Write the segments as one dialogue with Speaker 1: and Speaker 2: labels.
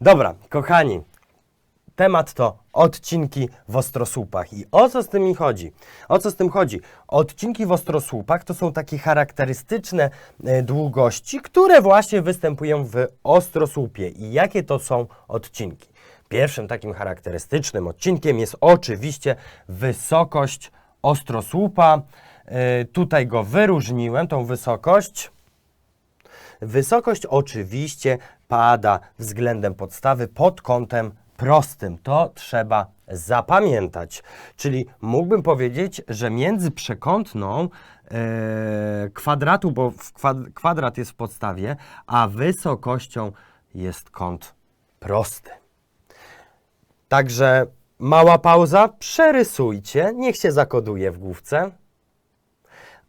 Speaker 1: Dobra, kochani, temat to odcinki w ostrosłupach. I o co z tym mi chodzi? O co z tym chodzi? Odcinki w ostrosłupach to są takie charakterystyczne e, długości, które właśnie występują w ostrosłupie. I jakie to są odcinki? Pierwszym takim charakterystycznym odcinkiem jest oczywiście wysokość ostrosłupa. E, Tutaj go wyróżniłem, tą wysokość. Wysokość oczywiście pada względem podstawy pod kątem prostym. To trzeba zapamiętać. Czyli mógłbym powiedzieć, że między przekątną e, kwadratu, bo kwadrat jest w podstawie, a wysokością jest kąt prosty. Także mała pauza, przerysujcie, niech się zakoduje w główce.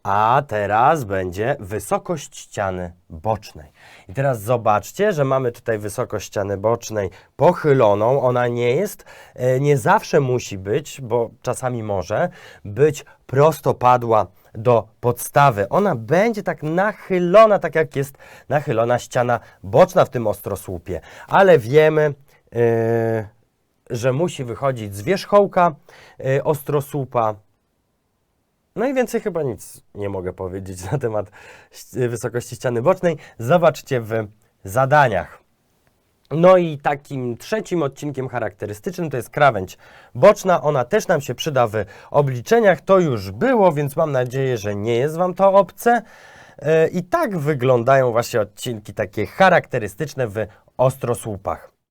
Speaker 1: A teraz będzie wysokość ściany bocznej. I teraz zobaczcie, że mamy tutaj wysokość ściany bocznej pochyloną. Ona nie jest, e, nie zawsze musi być, bo czasami może być prostopadła do podstawy. Ona będzie tak nachylona, tak jak jest nachylona ściana boczna w tym ostrosłupie. Ale wiemy, e, że musi wychodzić z wierzchołka e, ostrosłupa. No i więcej chyba nic nie mogę powiedzieć na temat ści- wysokości ściany bocznej. Zobaczcie w zadaniach. No i takim trzecim odcinkiem charakterystycznym to jest krawędź boczna. Ona też nam się przyda w obliczeniach. To już było, więc mam nadzieję, że nie jest Wam to obce. E, I tak wyglądają właśnie odcinki takie charakterystyczne w ostrosłupach.